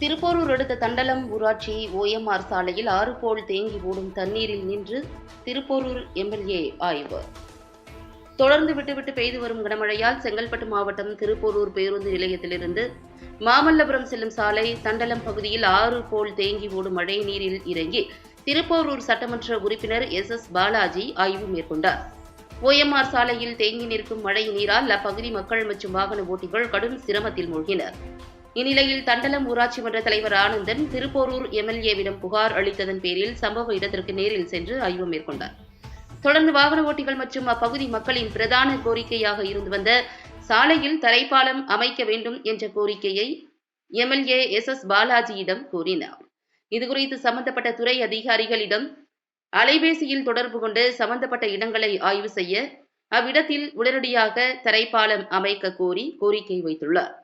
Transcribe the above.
திருப்போரூர் அடுத்த தண்டலம் ஊராட்சி ஓஎம்ஆர் சாலையில் ஆறு போல் தேங்கி ஓடும் தண்ணீரில் நின்று திருப்போரூர் எம்எல்ஏ ஆய்வு. தொடர்ந்து விட்டுவிட்டு பெய்து வரும் கனமழையால் செங்கல்பட்டு மாவட்டம் திருப்போரூர் பேருந்து நிலையத்திலிருந்து மாமல்லபுரம் செல்லும் சாலை தண்டலம் பகுதியில் ஆறு போல் தேங்கி ஓடும் மழை நீரில் இறங்கி திருப்போரூர் சட்டமன்ற உறுப்பினர் எஸ் எஸ் பாலாஜி ஆய்வு மேற்கொண்டார். ஓஎம்ஆர் சாலையில் தேங்கி நிற்கும் மழை நீரால் அப்பகுதி மக்கள் மற்றும் வாகன ஓட்டிகள் கடும் சிரமத்தில் மூழ்கினர். இந்நிலையில் தண்டலம் ஊராட்சி மன்ற தலைவர் ஆனந்தன் திருப்போரூர் எம்எல்ஏவிடம் புகார் அளித்ததன் பேரில் சம்பவ இடத்திற்கு நேரில் சென்று ஆய்வு மேற்கொண்டார். தொடர்ந்து வாகன ஓட்டிகள் மற்றும் அப்பகுதி மக்களின் பிரதான கோரிக்கையாக இருந்து வந்த சாலையில் தரைப்பாலம் அமைக்க வேண்டும் என்ற கோரிக்கையை எம்எல்ஏ எஸ் எஸ் பாலாஜியிடம் கூறினார். இதுகுறித்து சம்பந்தப்பட்ட துறை அதிகாரிகளிடம் அலைபேசியில் தொடர்பு கொண்டு சம்பந்தப்பட்ட இடங்களை ஆய்வு செய்ய அவ்விடத்தில் உடனடியாக தரைப்பாலம் அமைக்க கோரி கோரிக்கை வைத்துள்ளார்.